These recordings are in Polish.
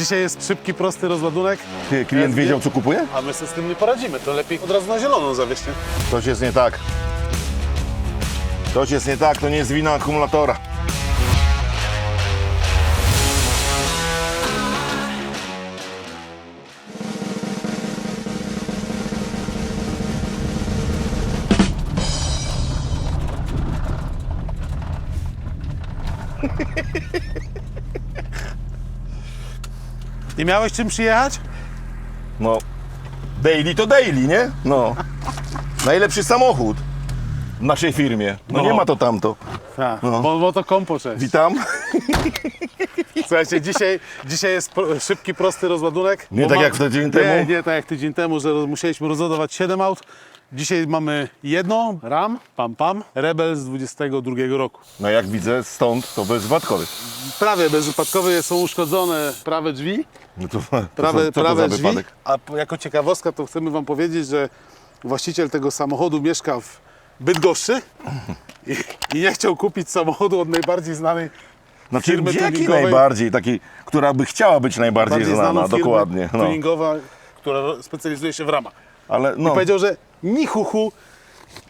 Dzisiaj jest szybki, prosty rozładunek, Ty, klient wiedział, co kupuje? a my sobie z tym nie poradzimy. To lepiej od razu na zieloną zawieźć, nie? Coś jest nie tak. Coś jest nie tak, to nie jest wina akumulatora. Nie miałeś czym przyjechać? No, daily to daily, nie? No. Najlepszy samochód w naszej firmie. No, No. nie ma to tamto. Tak, No. bo, bo to kompo cześć. Witam. Słuchajcie, dzisiaj, dzisiaj jest pro, szybki, prosty rozładunek. Nie bo tak jak tydzień nie, temu? Nie, tak jak tydzień temu, że roz- musieliśmy rozładować 7 aut. Dzisiaj mamy jedną, RAM, pam pam, Rebel z 22 roku. No jak widzę stąd, to bezwładkowy. Prawie bezwypadkowe są uszkodzone prawe drzwi, No to, to prawe, co, co to prawe za drzwi, wypadek? a po- jako ciekawostka to chcemy Wam powiedzieć, że właściciel tego samochodu mieszka w Bydgoszczy i, i nie chciał kupić samochodu od najbardziej znanej Znaczy, firmy jaki tuningowej. najbardziej, takiej, która by chciała być najbardziej bardziej znana, znaną dokładnie. No. tuningowa, która specjalizuje się w ramach. Ale no, Powiedział, że ni chuchu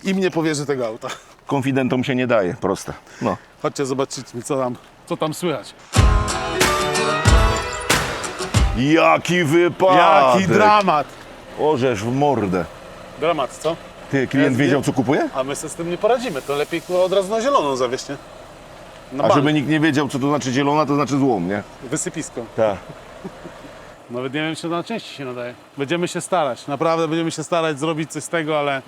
im nie powierzy tego auta. konfidentom się nie daje, proste. No. Chodźcie zobaczyć, co tam, co tam słychać. Jaki wypadek! Jaki dramat! Orzesz w mordę. Dramat, co? Ty, klient Jest wiedział, wie- co kupuje? A my sobie z tym nie poradzimy, to lepiej kurwa, od razu na zieloną zawieźć, nie? Na A bank. żeby nikt nie wiedział, co to znaczy zielona, to znaczy złom, nie? Wysypisko. Tak. Nawet nie wiem, czy na części się nadaje. Będziemy się starać, naprawdę będziemy się starać zrobić coś z tego, ale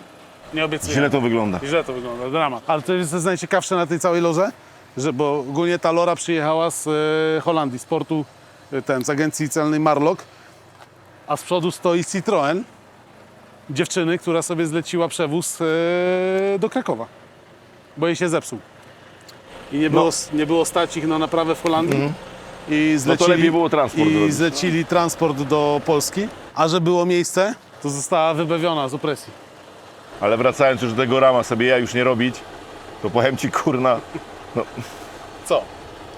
nie obiecuję. Źle to wygląda. Źle to wygląda, dramat. Ale to jest najciekawsze na tej całej loże, że bo ogólnie ta lora przyjechała z e, Holandii, z portu, e, ten, z agencji celnej Marlock, a z przodu stoi Citroen, dziewczyny, która sobie zleciła przewóz e, do Krakowa, bo jej się zepsuł. I nie było, nie było stać ich na naprawę w Holandii. I zlecili, No to lepiej było transport I zlecili transport do Polski, a że było miejsce, to została wybawiona z opresji. Ale wracając już do tego rama, sobie ja już nie robić, to powiem ci, kurna, Co?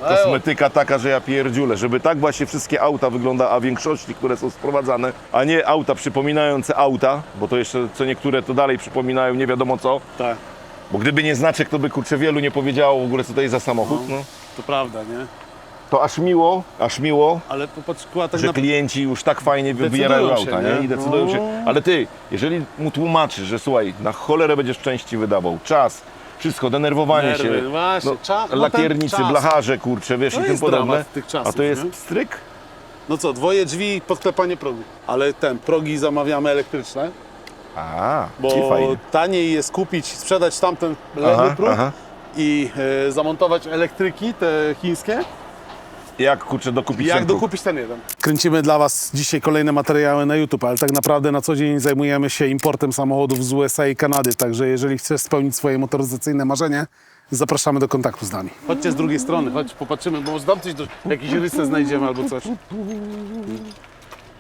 kosmetyka taka, że ja pierdziule, żeby tak właśnie wszystkie auta wygląda, a większości, które są sprowadzane, a nie auta przypominające auta, bo to jeszcze co niektóre to dalej przypominają nie wiadomo co, Tak, bo gdyby nie znaczek, to by kurczę wielu nie powiedziało w ogóle co to jest za samochód, no. to prawda, nie? To aż miło, aż miło, Ale popatrz, kurwa, tak że na... klienci już tak fajnie Decydują wybierają się, auta, nie? nie? I decydują No. się. Ale ty, jeżeli mu tłumaczysz, że słuchaj, na cholerę będziesz części wydawał, czas, wszystko, denerwowanie Nerwy, się, właśnie, cza- no lakiernicy, ten czas. blacharze, kurczę, wiesz, To i tym jest podobne. dramat tych czasów, A to jest nie? pstryk? No co, dwoje drzwi i podklepanie progu. Ale ten, progi zamawiamy elektryczne, A, bo i fajnie. taniej jest kupić, sprzedać tamten lewy próg i e, zamontować elektryki, te chińskie, Jak kurczę dokupić jak ten dokupić ten jeden. Kręcimy dla Was dzisiaj kolejne materiały na YouTube, ale tak naprawdę na co dzień zajmujemy się importem samochodów z USA i Kanady, także jeżeli chcesz spełnić swoje motoryzacyjne marzenie, zapraszamy do kontaktu z nami. Chodźcie z drugiej strony, chodź popatrzymy, bo może tam coś, do, jakiś rysę znajdziemy albo coś.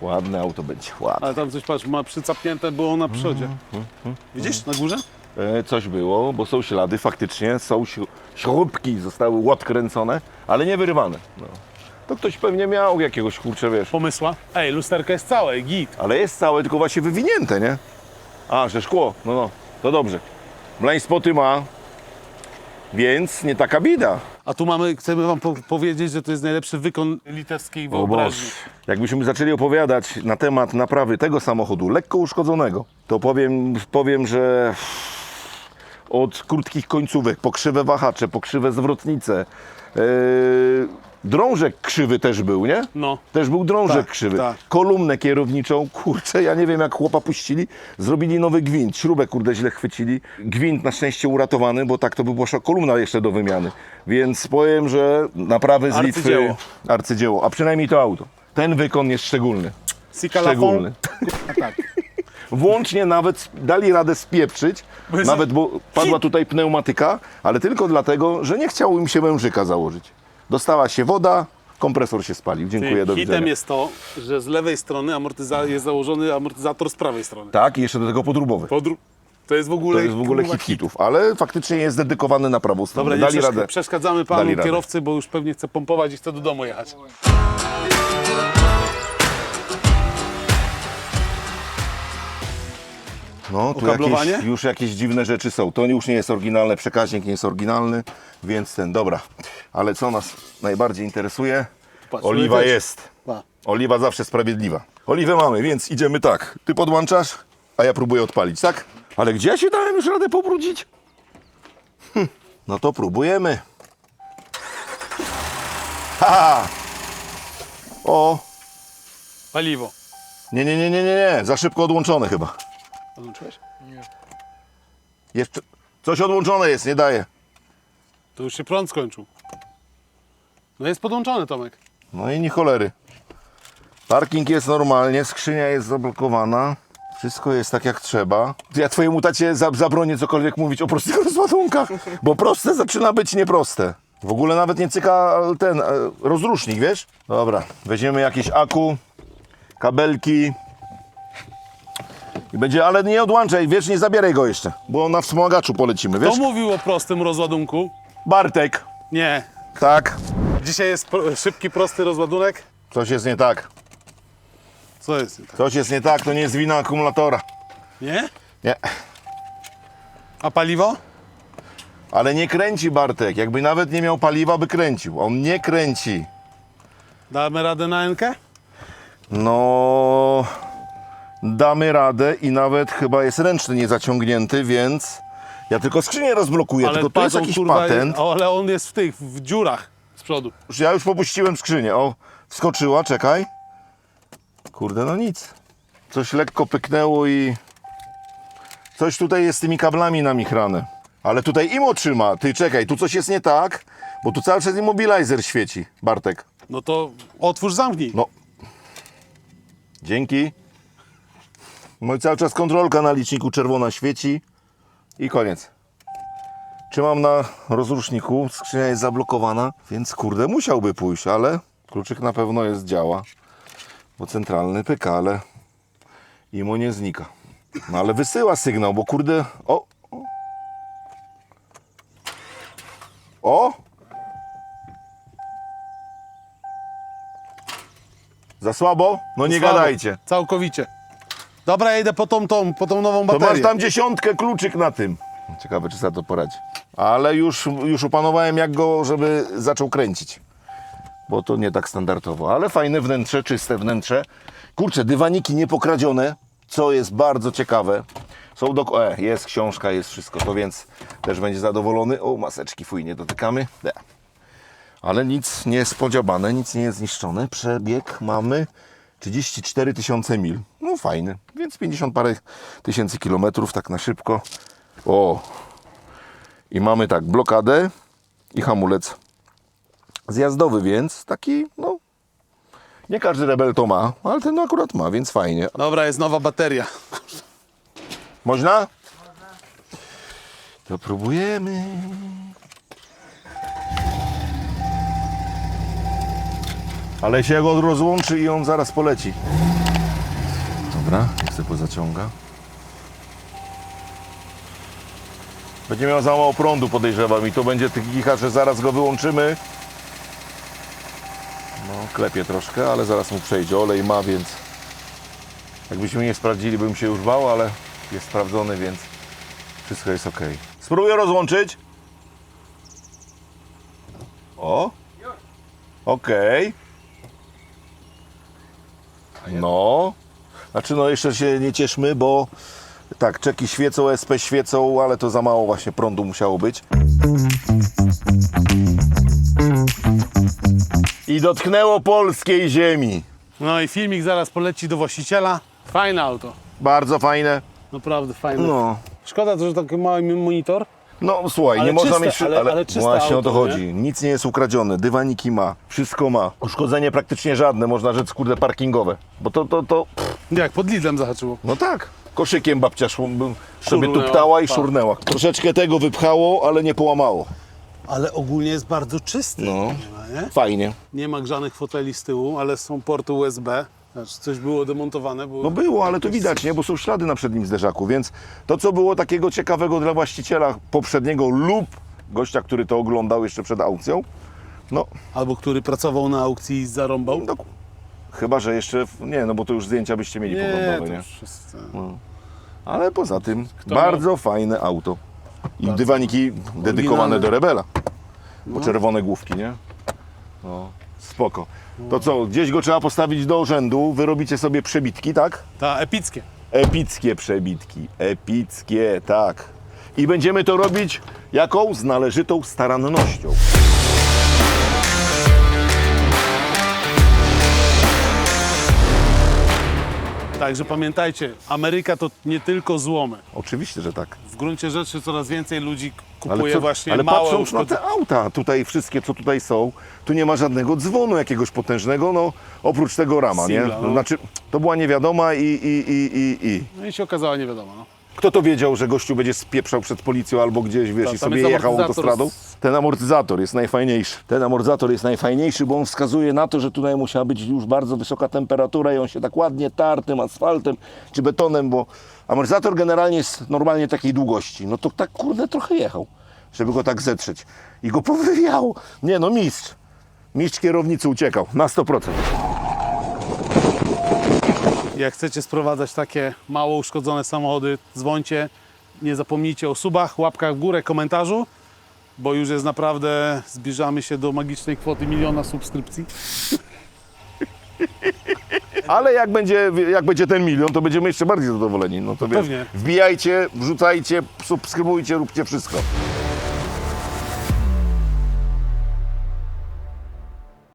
Ładne auto będzie, ładne. Ale tam coś, patrz, ma przycapnięte było na przodzie. Widzisz, na górze? E, coś było, bo są ślady, faktycznie, są śru- śrubki, zostały odkręcone, ale nie wyrywane. No. To ktoś pewnie miał jakiegoś, kurczę, wiesz, Pomysła. Ej, lusterka jest całe, git. Ale jest całe, tylko właśnie wywinięte, nie? A, że szkło, no no, to dobrze. Blind spoty ma, więc nie taka bida. A tu mamy, chcemy wam po powiedzieć, że to jest najlepszy wykon litewskiej wyobraźni. Jakbyśmy zaczęli opowiadać na temat naprawy tego samochodu lekko uszkodzonego, to powiem, powiem że od krótkich końcówek, po krzywe wahacze, po krzywe zwrotnice, yy, drążek krzywy też był, nie? No. Też był drążek Tak, krzywy. tak. Kolumnę kierowniczą, kurczę, ja nie wiem jak chłopa puścili. Zrobili nowy gwint, śrubę kurde źle chwycili. Gwint na szczęście uratowany, bo tak to by była kolumna jeszcze do wymiany. Więc powiem, że naprawy z Litwy... Arcydzieło. Arcydzieło. A przynajmniej to auto. Ten wykon jest szczególny. Sika Szczególny. Tak. Włącznie nawet dali radę spieprzyć, nawet bo padła tutaj pneumatyka, ale tylko dlatego, że nie chciało im się wężyka założyć. Dostała się woda, kompresor się spalił. Dziękuję, do Hitem widzenia. jest to, że z lewej strony amortyza- jest założony amortyzator z prawej strony. Tak, i jeszcze do tego podróbowy. Podru- to jest w ogóle, To jest w ogóle hit hitów, ale faktycznie jest dedykowany na prawą stronę. Dobra, nie Dali przeszk- radę. przeszkadzamy panu Dali radę. kierowcy, bo już pewnie chce pompować i chce do domu jechać. No, tu jakieś, już jakieś dziwne rzeczy są. To już nie jest oryginalne, przekaźnik nie jest oryginalny, więc ten, dobra. Ale co nas najbardziej interesuje? Patrz, Oliwa jest. Pa. Oliwa zawsze sprawiedliwa. Oliwę mamy, więc idziemy tak. Ty podłączasz, a ja próbuję odpalić, tak? Ale gdzie ja się dałem już radę pobrudzić? Hm, no to próbujemy. Ha! O! Paliwo. Nie, nie, nie, nie, nie, nie. Za szybko odłączone chyba. Podłączyłeś? Jeszcze coś odłączone jest, nie daje. To już się prąd skończył. No jest podłączony, Tomek. No i ni cholery. Parking jest normalnie, skrzynia jest zablokowana. Wszystko jest tak jak trzeba. Ja twojemu tacie za- zabronię cokolwiek mówić o prostych rozładunkach, bo proste zaczyna być nieproste. W ogóle nawet nie cyka ten e, rozrusznik, wiesz? Dobra, weźmiemy jakieś aku, kabelki. I będzie, ale nie odłączaj, wiesz, nie zabieraj go jeszcze, bo na wspomagaczu polecimy, Kto wiesz? mówił o prostym rozładunku? Bartek. Nie. Tak. Dzisiaj jest pro- szybki, prosty rozładunek. Coś jest nie tak. Co jest? nie tak? Coś jest nie tak, to nie jest wina akumulatora. Nie? Nie. A paliwo? Ale nie kręci Bartek. Jakby nawet nie miał paliwa, by kręcił. On nie kręci. Damy radę na Enkę? No. Damy radę i nawet chyba jest ręczny niezaciągnięty, więc ja tylko skrzynię rozblokuję. tylko to jest jakiś kurwa, patent. Ale on jest w tych, w dziurach z przodu. Już- Ja już popuściłem skrzynię. O, wskoczyła, czekaj. Kurde, no nic. Coś lekko pyknęło i... Coś tutaj jest z tymi kablami namichrane. Ale tutaj imo trzyma. Ty czekaj, tu coś jest nie tak, bo tu cały czas immobilizer świeci, Bartek. No to otwórz, zamknij. No. Dzięki. No i cały czas kontrolka na liczniku czerwona świeci i koniec. Trzymam na rozruszniku, skrzynia jest zablokowana, więc kurde musiałby pójść, ale kluczyk na pewno jest, działa. Bo centralny pyka, ale imo nie znika. No ale wysyła sygnał, bo kurde, o. O! Za słabo? No nie Słabo. gadajcie. Całkowicie. Dobra, ja idę po tą, tą, po tą nową To baterię. masz tam dziesiątkę kluczyk na tym. Ciekawe, czy sobie to poradzi. Ale już, już opanowałem, jak go, żeby zaczął kręcić. Bo to nie tak standardowo. Ale fajne wnętrze, czyste wnętrze. Kurczę, dywaniki niepokradzione, co jest bardzo ciekawe. Są do... E, jest książka, jest wszystko, to więc też będzie zadowolony. O, maseczki, fuj, nie dotykamy. De. Ale nic nie jest podziabane, nic nie jest zniszczone. Przebieg mamy 34 tysiące mil. No fajny, więc 50 parę tysięcy kilometrów, tak na szybko. O! I mamy tak, blokadę i hamulec zjazdowy, więc taki, no... Nie każdy rebel to ma, ale ten akurat ma, więc fajnie. Dobra, jest nowa bateria. Można? To próbujemy. Ale się go rozłączy i on zaraz poleci. Dobra, niech sobie pozaciąga. Będzie miał za mało prądu, podejrzewam, i to będzie tych że zaraz go wyłączymy. No, klepie troszkę, ale zaraz mu przejdzie. Olej ma, więc jakbyśmy nie sprawdzili, bym się już bał, ale jest sprawdzony, więc wszystko jest ok. Spróbuję rozłączyć. O. Okej. No. Znaczy no jeszcze się nie cieszmy, bo tak, czeki świecą, SP świecą, ale to za mało właśnie prądu musiało być. I dotknęło polskiej ziemi. No i filmik zaraz poleci do właściciela. Fajne auto. Bardzo fajne. Naprawdę fajne. No. Szkoda, że taki mały monitor. No słuchaj, Ale nie można czyste, mieć... ale- ale czyste Właśnie o to auto, chodzi. Nic nie jest ukradzione, dywaniki ma, wszystko ma. Uszkodzenie praktycznie żadne, można rzec kurde parkingowe. Bo to, to, to... Jak pod Lidlem zahaczyło. No tak. Koszykiem babcia szło, bym- sobie Szurnęła, tuptała i tak. szurnęła. Troszeczkę tego wypchało, ale nie połamało. Ale ogólnie jest bardzo czysty. No. Nie, ma, nie? Fajnie. nie ma grzanych foteli z tyłu, ale są porty USB. Znaczy coś było demontowane. Było... No było, ale to widać, nie? Bo są ślady na przednim zderzaku, więc to, co było takiego ciekawego dla właściciela poprzedniego lub gościa, który to oglądał jeszcze przed aukcją, no, Albo który pracował na aukcji i zarąbał. no chyba, że jeszcze, nie, no bo to już zdjęcia byście mieli nie, poglądowe, nie? e, No. Ale poza tym Kto bardzo fajne auto. I dywaniki dedykowane do Rebela. Bo czerwone główki, nie? No, spoko. To co, gdzieś go trzeba postawić do urzędu, wy robicie sobie przebitki, tak? Ta epickie. Epickie przebitki, epickie, tak. I będziemy to robić jaką? Z należytą starannością. Także pamiętajcie, Ameryka to nie tylko złomy. Oczywiście, że tak. W gruncie rzeczy coraz więcej ludzi kupuje co, właśnie ale małe patrząc na uszkodzenia. te auta, tutaj wszystkie, co tutaj są, tu nie ma żadnego dzwonu jakiegoś potężnego, no oprócz tego rama, nie? No. Znaczy, to była niewiadoma i, i, i, i, i. No i się okazało, nie wiadomo. No. Kto to wiedział, że gościu będzie spieprzał przed policją albo gdzieś, wiesz, Tak, i tam sobie jest jechał amortyzator autostradą? Ten amortyzator jest najfajniejszy. Ten amortyzator jest najfajniejszy, bo on wskazuje na to, że tutaj musiała być już bardzo wysoka temperatura i on się tak ładnie tar tym asfaltem czy betonem, bo amortyzator generalnie jest normalnie takiej długości. No to tak kurde trochę jechał, żeby go tak zetrzeć. I go powywiało. Nie no, mistrz. Mistrz kierownicy uciekał na 100%. Jak chcecie sprowadzać takie mało uszkodzone samochody, dzwońcie. Nie zapomnijcie o subach, łapkach w górę, komentarzu, bo już jest naprawdę, zbliżamy się do magicznej kwoty miliona subskrypcji. Ale jak będzie, jak będzie ten milion, to będziemy jeszcze bardziej zadowoleni. No to wiesz, Pewnie. wbijajcie, wrzucajcie, subskrybujcie, róbcie wszystko.